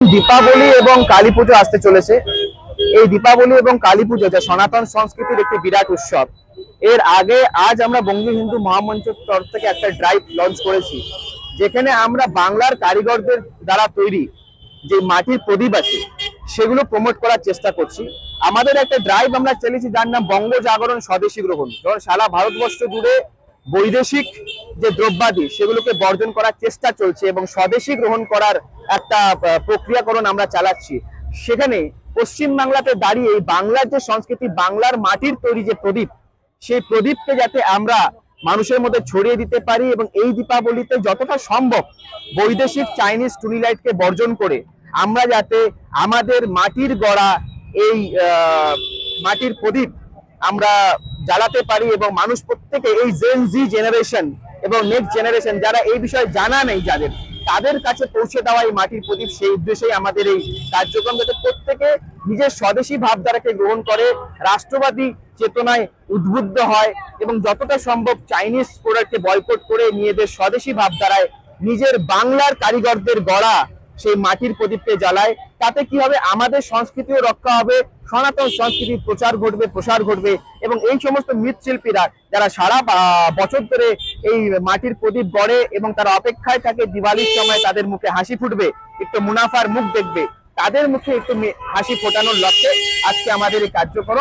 দীপাবলি এবং কালী পুজো আসতে চলেছে। এই দীপাবলি এবং কালী পুজো, যা সনাতন সংস্কৃতির একটি বিরাট উৎসব, এর আগে আজ আমরা বঙ্গী হিন্দু মহামঞ্চের তরফ থেকে একটা ড্রাইভ লঞ্চ করেছি, যেখানে আমরা বাংলার কারিগরদের দ্বারা তৈরি যে মাটির প্রদীপ আছে, সেগুলো প্রমোট করার চেষ্টা করছি। আমাদের একটা ড্রাইভ আমরা চালিয়েছি, যার নাম বঙ্গ জাগরণ স্বদেশী গ্রহণ। ধর, সারা ভারতবর্ষ জুড়ে বৈদেশিক যে দ্রব্যাদি সেগুলোকে বর্জন করার চেষ্টা চলছে এবং স্বদেশী গ্রহণ করার একটা প্রক্রিয়াকরণ আমরা চালাচ্ছি। সেখানে পশ্চিম বাংলাতে দাঁড়িয়ে বাংলার যে সংস্কৃতি, বাংলার মাটির তৈরি যে প্রদীপ, সেই প্রদীপকে যাতে আমরা মানুষের মধ্যে ছড়িয়ে দিতে পারি এবং এই দীপাবলিতে যতটা সম্ভব বৈদেশিক চাইনিজ টুনিলাইটকে বর্জন করে আমরা যাতে আমাদের মাটির গড়া এই মাটির প্রদীপ আমরা জ্বালাতে পারি এবং মানুষ প্রত্যেকে এই জেন জি জেনারেশন এবং নেক্সট জেনারেশন যারা এই বিষয়ে জানা নেই যাদের, তাদের কাছে পৌঁছে দেওয়া এই মাটির প্রদীপ সেই উদ্দেশ্যেই আমাদের এই কার্যক্রম যাতে প্রত্যেকে নিজের স্বদেশী ভাবধারাকে গ্রহণ করে, রাষ্ট্রবাদী চেতনায় উদ্বুদ্ধ হয় এবং যতটা সম্ভব চাইনিজ প্রোডাক্টকে বয়কট করে নিজেদের স্বদেশী ভাবধারায় নিজের বাংলার কারিগরদের গড়া সেই মাটির প্রদীপকে জ্বালায়। তাতে কি হবে? আমাদের সংস্কৃতিও রক্ষা হবে, সনাতন সংস্কৃতির প্রচার ঘটবে, প্রসার ঘটবে এবং এই সমস্ত মৃৎশিল্পীরা যারা সারা বছর ধরে এই মাটির প্রদীপ গড়ে এবং তারা অপেক্ষায় থাকে, দিওয়ালির সময় তাদের মুখে হাসি ফুটবে, একটু মুনাফার মুখ দেখবে, তাদের মুখে একটু হাসি ফোটানোর লক্ষ্যে আজকে আমাদের এই কার্যক্রম